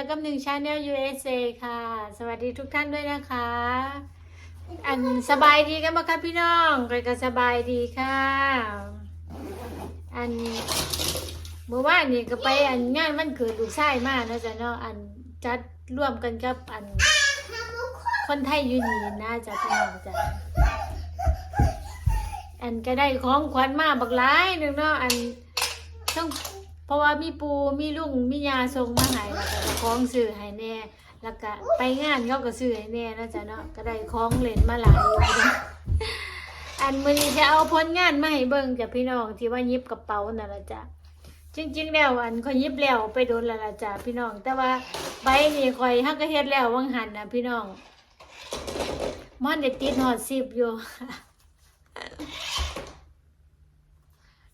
ยวกับหนึ่งชาแนล USA ค่ะ สวัสดีทุกท่านด้วยนะคะ อันสบายดีกันไหมคะพี่น้องใครก็สบายดีค่ะ อันเมื่อวานนี่ก็ไปอันงานวันเกิดลูกชายมาเนาะจ๊ะเนาะอันจัดร่วมกันกับอัน คนไทยอยูนีนะจ๊ะพี่น้องจ้ะอันก็ได้ของขวัญมาบักหลายหนึงเนาะอันต้อง เพราะว่ามีปูมีลุงมียาส่งมาให้แล้วก็ของซื้อให้แน่ แล้วก็ไปงานเขาก็ซื้อให้แน่นะจ๊ะเนาะก็ได้ของเล่นมาหลายอันมือนี้จะเอาผลงานมาให้เบิ่งจ้ะพี่น้องที่ว่ายิบกระเป๋านั่นละจ้ะจริงๆ แล้วอันเขายิบแล้วไปโดนล้วล่ะจ้ะพี่น้อง แต่ว่าใบนี่ข่อยฮักก็เฮ็ดแล้ววังหันนะพี่น้องมันได้ติดฮอด10อยู่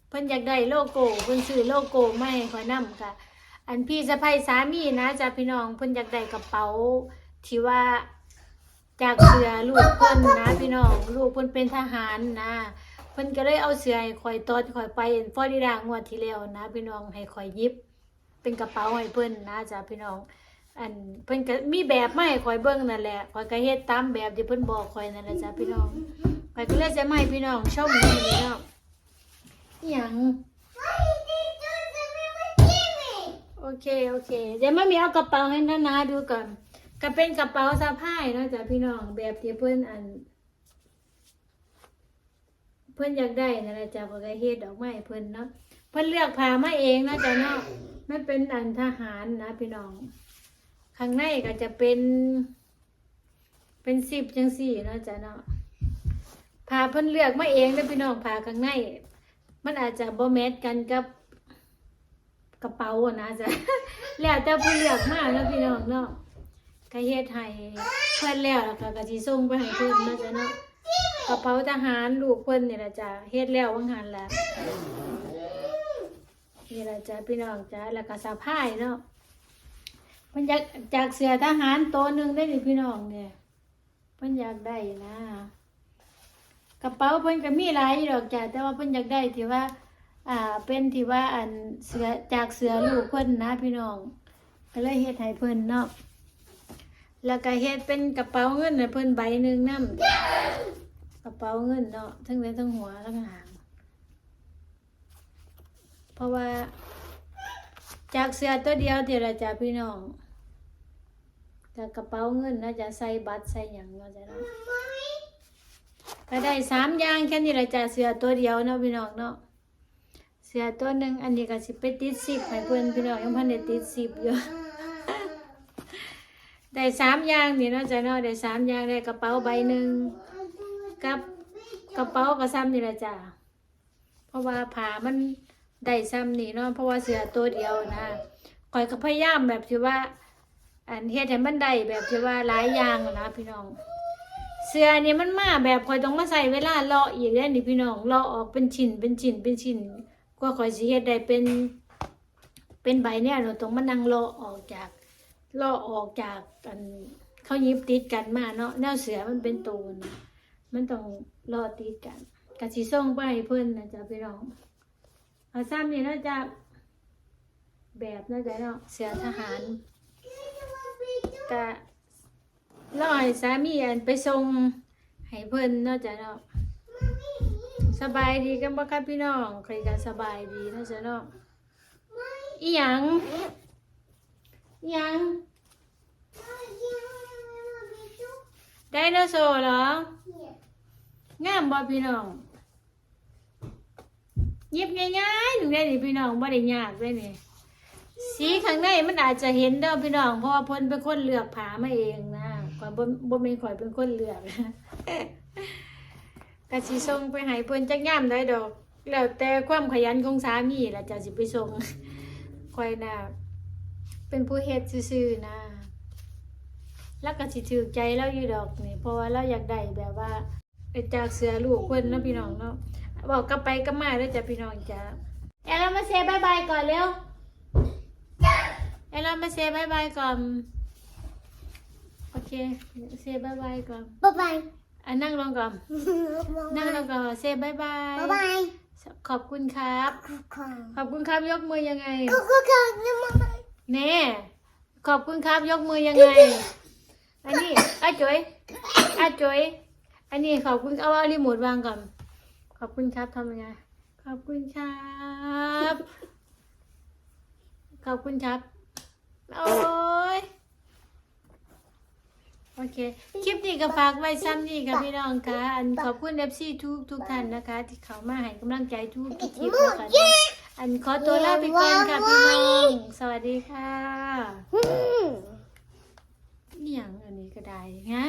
เพิ่นอยากได้โลโก้เพิ่นซื้อโลโก้มาให้ข่อยนํค่ะ อันพี่สะใภ้สามีนะจ้ะพี่น้องเพิ่นอยากได้กระเป๋าที่ว่าจากเสือลูกเพิ่นนะพี่น้องลูกเพิ่นเป็นทหารนะเพิ่นก็เลยเอาเสือให้ข่อยตอนข่อยไปฟอริดางวดที่แล้วนะ พี่น้องให้ข่อยยิบ เป็นกระเป๋าให้เพิ่นนะจ้ะพี่น้อง อันเพิ่นก็มีแบบมาให้ข่อยเบิ่งนั่นแหละข่อยก็เฮ็ดตามแบบที่เพิ่นบอกข่อยนั่นแหละจ้ะพี่น้องข่อยก็เลยจะมาให้พี่น้องชมนี่พี่น้อง ยังโอเคโอเค เดี๋ยวมามีเอากระเป๋าให้นานาดูก่อนก็เป็นกระเป๋าสะพายเนาะจ้ะพี่น้องแบบที่เพิ่นอัน เพิ่อนอยากได้นั่นแหละจ้ะเพิ่นก็เฮ็ดดอกไม้เพิ่อนเนาะเพิ่อนเลือกผ้ามาเองนะจ้ะเนาะไมันเป็นอันทหารนะพี่น้อง ข้างในก็จะเป็น เป็นสิบจังสี่นะจ้ะเนาะผ้าเพิ่อนเลือกมาเองเด้อพี่น้องผ้าข้างใน มันอาจจะบ่แมทกันกับกระเป๋าอะนะจ๊ะแล้วแต่ผู้เลือกมาเนะพี่น้องเนาะก็เฮ็ดให้เพิ่นแล้วแล้วก็ก็สิส่งไปให้เพิ่นนาะจ้ะเนาะกระเป๋าทหารลูกเพิ่นนี่ล่ะจ้ะเฮ็ดแล้ววังหันล่ะนี่ล่ะจ้ะพี่น้องจ้ะแล้วก็สะพายเนาะเพิ่นอยากจากเสือทหารโตวหนึ่งได้นี่พี่น้องเนี่ยเพิ่นอยากได้นะ ระเป๋าเพิ่นก็มีหลายอยู่ดอกจ้ะแต่ว่าเพิ่นอยากได้ที่ว่า อ่าเป็นที่ว่าอันเสือจากเสือลูกเพิ่นนะพี่น้องก็เลยเฮ็ดให้เพิ่นเนาะแล้วก็เฮ็ดเป็นกระเป๋าเงินให้เพิ่นใบหนึ่งนำกระเป๋าเงินเนาะทั้งในทั้งหัวทั้งหาง เพราะว่า จากเสือตัวเดียวเดี๋ยวละจ้ะพี่น้องจากกระเป๋าเงินนาะจะใส่บัตรใส่หยังเนาะจ้ะเนาะ ก็ได้สามอย่างแค่นี้ละจ้ะเสือตัวเดียวเนาะพี่น้องเนาะเสือตัวหนึ่งอันนี้ก็สิไปติดสิบให้เพิ่นพี่น้องยังพันได้ติดสิบอยู่ได้สามอย่างนี่เนาะจ้ะเนาะได้สามอย่างได้กระเป๋าใบหนึ่งกับกระเป๋ากระซ้ำนี่ละจ้ะเพราะว่าผ้ามันได้ซ้ำนี่เนาะเพราะว่าเสือตัวเดียวนะคอยก็พยายามแบบที่ว่า อันเฮ็ดให้มันได้แบบที่ว่าหลายอย่างนะพี่น้อง เสื้อนี่มันมาแบบคอยต้องมาใส่เวลาเลาะอีกแล้วนี่พี่น้องเลาะออกเป็นชิ้นเป็นชิ้นเป็นชิ้นกว่าคอยสิเฮ็ดได้เป็น เป็นใบเนี่ยเราต้องมานั่งเลาะออกจากเลอกออกจากกันเขายิบติดกันมาเนาะแนวเสือมันเป็นตูนมันต้องลอติดกันกะสิส่งไปให้เพิ่นนะจ๊ะพี่น้องเอาซ้ำนี่นาะจ๊ะแบบนาะจ๊ะเนาะเสือทหารกะ รอให้สามีอันไปส่งให้เพิ่นเนาะจ๊ะเนาะสบายดีกันบ่ครับพี่น้องใครก็สบายดีเนาะจ๊ะเนาะอีหยังอีหยังไดโนเสาร์เหรองามบ่พี่น้องหยิบง่ายๆหนึ่งได้นี่พี่น้องบ่ได้ยากเลยนี่สีข้างในมันอาจจะเห็นเด้อพี่น้องเพราะว่าเพิ่นเป็นคนเลือกผามาเองนะ ก่อนบ่บ่แม่นข่อยเป็นคนเลือกก็สิส่งไปให้เพิ่นจักยามได้ดอก แล้วแต่ความขยันของสามีล่ะจะสิไปส่งข่อยน่ะเป็นผู้เฮ็ดซื่อๆนะแล้วก็สิถือใจเราอยู่ดอกนี่เพราะว่าเราอยากได้แบบว่าไอ้จากเสือลูกเพิ่นเนาะพี่น้องเนาะบอกกลับไปกลับมาแล้วจ้ะพี่น้องจ้ะเอลเรามาเซบายบายก่อนเร็วเอลเรามาเซบายบายก่อน โอเคเซบายบายก่อน บ๊ายบาย อะนั่งลงก่อน นั่งลงก่อนเซบายบาย บ๊ายบายขอบคุณครับ ขอบคุณขอบคุณครับยกมือยังไง ขอบคุณค่ะบ๊ายบายแน่ขอบคุณครับยกมือยังไง อันนี้อาจุ๋ยอาจุ๋ยอันนี้ขอบคุณเอาเอารีโมทวางก่อน ขอบคุณครับทำยังไง ขอบคุณครับ ขอบคุณครับ โอ้ย โอเค คลิปนี้ก็ฝากไว้ซ้ำนี่ค่ะพี่น้องค่ะ อันขอบคุณเอฟซีทุกทุกท่านนะคะ ที่เขามาให้กำลังใจทุกทุกคลิปนะคะอันขอตัวลาไปก่อนค่ะพี่น้อง สวัสดีค่ะอืมอหย่างอันนี้ก็ได้ฮะ